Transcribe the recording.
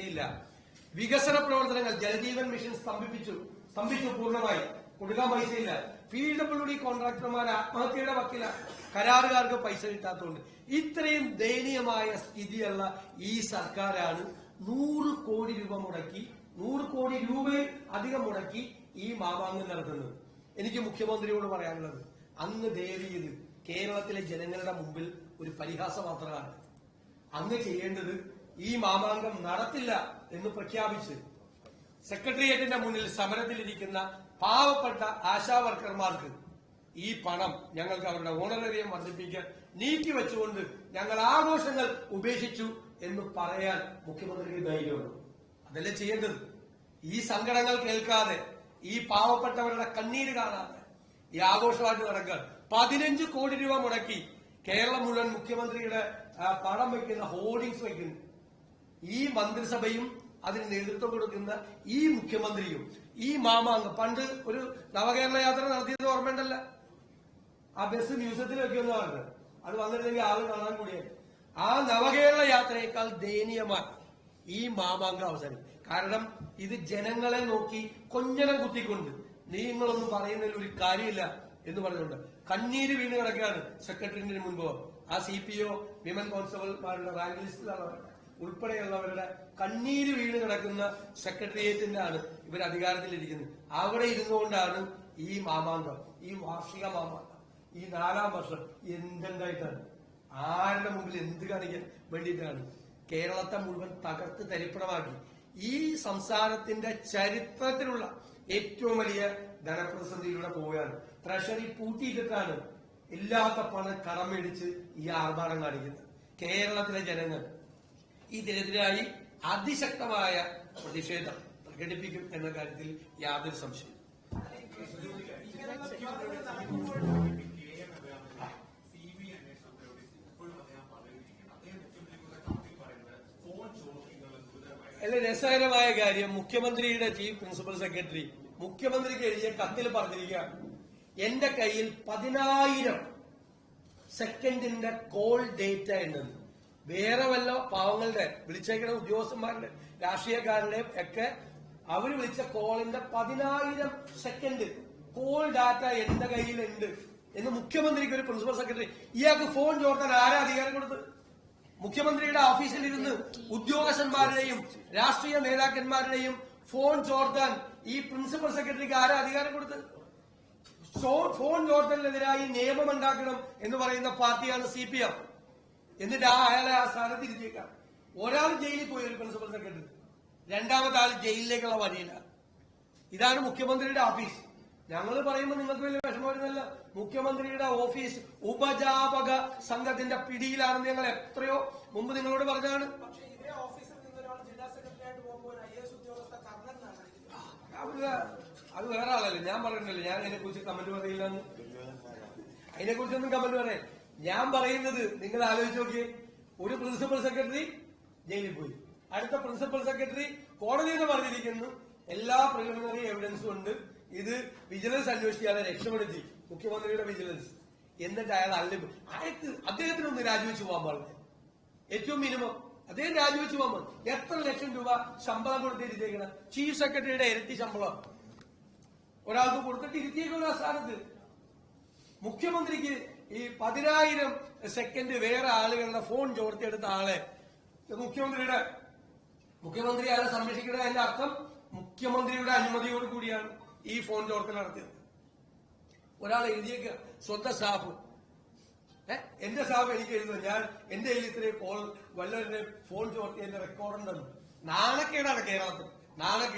ഇല്ല വികസന പ്രവർത്തനങ്ങൾ ജലജീവൻ മിഷൻ സ്തംഭിപ്പിച്ചു. സ്തംഭിച്ചു പൂർണമായി. കൊടുക്കാൻ പൈസയില്ല. പി ഡബ്ല്യു ഡി കോൺട്രാക്ടർമാർ ആത്മഹത്യയുടെ വക്കില. കരാറുകാർക്ക് പൈസ കിട്ടാത്തതുകൊണ്ട്. ഇത്രയും ദയനീയമായ സ്ഥിതിയുള്ള ഈ സർക്കാരാണ് നൂറ് കോടി രൂപ മുടക്കി നൂറ് കോടി രൂപയിൽ അധികം മുടക്കി ഈ മാമാങ്കം നടത്തുന്നത്. എനിക്ക് മുഖ്യമന്ത്രിയോട് പറയാനുള്ളത് അന്ന് ദേവി കേരളത്തിലെ ജനങ്ങളുടെ മുമ്പിൽ ഒരു പരിഹാസ മാത്രമാണ്. അങ്ങ് ചെയ്യേണ്ടത് ഈ മാമാങ്കം നടത്തില്ല എന്ന് പ്രഖ്യാപിച്ച് സെക്രട്ടേറിയറ്റിന്റെ മുന്നിൽ സമരത്തിലിരിക്കുന്ന പാവപ്പെട്ട ആശാവർക്കർമാർക്ക് ഈ പണം ഞങ്ങൾക്ക് അവരുടെ ഓണറേറിയം വർദ്ധിപ്പിക്കാൻ നീക്കിവെച്ചുകൊണ്ട് ഞങ്ങൾ ആഘോഷങ്ങൾ ഉപേക്ഷിച്ചു എന്ന് പറയാൻ മുഖ്യമന്ത്രിക്ക് ധൈര്യമുണ്ട്. അതല്ലേ ചെയ്യേണ്ടത്? ഈ സങ്കടങ്ങൾ കേൾക്കാതെ ഈ പാവപ്പെട്ടവരുടെ കണ്ണീര് കാണാതെ ഈ ആഘോഷമായിട്ട് നടക്കുക പതിനഞ്ച് കോടി രൂപ മുടക്കി കേരളം മുഴുവൻ മുഖ്യമന്ത്രിയുടെ പണം വയ്ക്കുന്ന ഹോർഡിങ്സ് വയ്ക്കുന്നു. ഈ മന്ത്രിസഭയും അതിന് നേതൃത്വം കൊടുക്കുന്ന ഈ മുഖ്യമന്ത്രിയും ഈ മാമാങ്ക പണ്ട് ഒരു നവകേരള യാത്ര നടത്തിയത് ഓർമ്മയുണ്ടല്ല? ആ ബസ് മ്യൂസിയത്തിൽ വെക്കുമെന്ന് പറഞ്ഞു അത് വന്നിരുന്നെങ്കിൽ ആൾ കാണാൻ കൂടിയാണ് ആ നവകേരള യാത്രയേക്കാൾ ദയനീയമായി ഈ മാമാങ്ക അവസരം കാരണം ഇത് ജനങ്ങളെ നോക്കി കൊഞ്ഞനം കുത്തിക്കൊണ്ട് നിങ്ങളൊന്നും പറയുന്നതിൽ ഒരു കാര്യമില്ല എന്ന് പറഞ്ഞുകൊണ്ട് കണ്ണീര് വീണ് കിടക്കുകയാണ് സെക്രട്ടറിന്റെ മുൻപ്. ആ സി പി ഒ വിമൻ കോൺസ്റ്റബിൾമാരുടെ റാങ്ക് ലിസ്റ്റിലുള്ളവരുടെ ഉൾപ്പെടെയുള്ളവരുടെ കണ്ണീര് വീണ് കിടക്കുന്ന സെക്രട്ടേറിയറ്റിന്റെ ആണ് ഇവർ അധികാരത്തിലിരിക്കുന്നത്. അവിടെ ഇരുന്നുകൊണ്ടാണ് ഈ മാമാങ്കം ഈ വാർഷിക മാമാങ്കം ഈ നാലാം വർഷം എന്തെന്തായിട്ടാണ് ആരുടെ മുമ്പിൽ എന്ത് കാണിക്കാൻ വേണ്ടിയിട്ടാണ്? കേരളത്തെ മുഴുവൻ തകർത്ത് തരിപ്പണമാക്കി. ഈ സംസ്ഥാനത്തിന്റെ ചരിത്രത്തിലുള്ള ഏറ്റവും വലിയ ധനപ്രതിസന്ധിയിലൂടെ പോവുകയാണ്. ട്രഷറി പൂട്ടിയിട്ടിട്ടാണ് ഇല്ലാത്ത പണം കടം ഈ ആർഭാടം കാണിക്കുന്നത്. കേരളത്തിലെ ജനങ്ങൾ ഇതിനെതിരായി അതിശക്തമായ പ്രതിഷേധം പ്രകടിപ്പിക്കും എന്ന കാര്യത്തിൽ യാതൊരു സംശയം അല്ല രസകരമായ കാര്യം മുഖ്യമന്ത്രിയുടെ ചീഫ് പ്രിൻസിപ്പൽ സെക്രട്ടറി മുഖ്യമന്ത്രിക്ക് എഴുതിയ കത്തിൽ പറഞ്ഞിരിക്കുകയാണ്. എന്റെ കയ്യിൽ പതിനായിരം സെക്കൻഡിന്റെ കോൾ ഡേറ്റ ഉണ്ടെന്ന്. വേറെ വല്ല പാവങ്ങളുടെ വിളിച്ചേക്കുന്ന ഉദ്യോഗസ്ഥന്മാരുടെ രാഷ്ട്രീയക്കാരുടെയും ഒക്കെ അവർ വിളിച്ച കോളിന്റെ പതിനായിരം സെക്കൻഡ് കോൾ ഡാറ്റ എന്റെ കയ്യിലുണ്ട് എന്ന് മുഖ്യമന്ത്രിക്ക് ഒരു പ്രിൻസിപ്പൽ സെക്രട്ടറി ഇയാൾക്ക് ഫോൺ ചോർത്താൻ ആരാ അധികാരം കൊടുത്തത്? മുഖ്യമന്ത്രിയുടെ ഓഫീസിലിരുന്ന് ഉദ്യോഗസ്ഥന്മാരുടെയും രാഷ്ട്രീയ നേതാക്കന്മാരുടെയും ഫോൺ ചോർത്താൻ ഈ പ്രിൻസിപ്പൽ സെക്രട്ടറിക്ക് ആരാ അധികാരം കൊടുത്തത്? ഷോ- ഫോൺ ചോർത്തലിനെതിരായി നിയമം ഉണ്ടാക്കണം എന്ന് പറയുന്ന പാർട്ടിയാണ് സി പി എം എന്നിട്ട് ആ അയാളെ ആ സ്ഥാനത്ത് ഇരുത്തിയേക്കാം ഒരാൾ ജയിലിൽ പോയി ഒരു പ്രിൻസിപ്പൽ സെക്രട്ടറി രണ്ടാമത്തെ ആൾ ജയിലിലേക്കുള്ള വഴിയിലാണ് ഇതാണ് മുഖ്യമന്ത്രിയുടെ ഓഫീസ് ഞങ്ങൾ പറയുമ്പോൾ നിങ്ങൾക്ക് വലിയ വിഷമം വരുന്നല്ല മുഖ്യമന്ത്രിയുടെ ഓഫീസ് ഉപജാപക സംഘത്തിന്റെ പിടിയിലാണെന്ന് ഞങ്ങൾ എത്രയോ മുമ്പ് നിങ്ങളോട് പറഞ്ഞാണ് പക്ഷേ ഇതേ ഓഫീസിൽ നിന്ന് ഒരാൾ ജില്ലാ സെക്രട്ടറി ആയിട്ട് പോകുമ്പോൾ ഐ എസ് ഉദ്യോഗസ്ഥ കർണൻ എന്നാണ് അത് വേറെ ആളല്ലേ? ഞാൻ പറഞ്ഞില്ലല്ലോ ഞാൻ അതിനെ കുറിച്ച് കമന്റ് പറയില്ലെന്ന്. അതിനെ കുറിച്ചൊന്നും കമന്റ് പറയാം. ഞാൻ പറയുന്നത് നിങ്ങൾ ആലോചിച്ച് നോക്കിയേ. ഒരു പ്രിൻസിപ്പൽ സെക്രട്ടറി ജയിലിൽ പോയി. അടുത്ത പ്രിൻസിപ്പൽ സെക്രട്ടറി കോടതിയിൽ പറഞ്ഞിരിക്കുന്നു. എല്ലാ പ്രിലിമിനറി എവിഡൻസും ഉണ്ട്. ഇത് വിജിലൻസ് അന്വേഷിക്കാതെ രക്ഷപ്പെടുത്തി. മുഖ്യമന്ത്രിയുടെ വിജിലൻസ് എന്നിട്ട് അയാൾ അല്ല അയാൾക്ക് അദ്ദേഹത്തിനൊന്ന് രാജിവെച്ച് പോകാൻ പാടില്ല. ഏറ്റവും മിനിമം അദ്ദേഹം രാജിവെച്ച് പോകുമ്പോൾ എത്ര ലക്ഷം രൂപ ശമ്പളം കൊടുത്തിരിക്കണം ചീഫ് സെക്രട്ടറിയുടെ ഇരട്ടി ശമ്പളം. ഒരാൾക്ക് കൊടുത്തിട്ട് ഇരുത്തിയേക്കുന്ന സ്ഥാനത്ത് മുഖ്യമന്ത്രിക്ക് ഈ പതിനായിരം സെക്കൻഡ് വേറെ ആളുകളുടെ ഫോൺ ചോർത്തിയെടുത്ത ആളെ. മുഖ്യമന്ത്രിയുടെ മുഖ്യമന്ത്രി അയാളെ സംരക്ഷിക്കുന്നത് അതിന്റെ അർത്ഥം മുഖ്യമന്ത്രിയുടെ അനുമതിയോട് കൂടിയാണ് ഈ ഫോൺ ചോർത്തൽ നടത്തിയത്. ഒരാൾ എഴുതിയേക്ക് സ്വന്തം സ്റ്റാഫ്? എന്റെ സ്റ്റാഫ് എനിക്ക് എഴുതുന്നു. ഞാൻ എന്റെ കയ്യിൽ ഇത്രയും കോൾ വല്ലവരുടെ ഫോൺ ചോർത്തിയതിന്റെ റെക്കോർഡുണ്ടെന്ന് നാണക്കേടാണ് കേരളത്തിൽ. നാണക്കേട്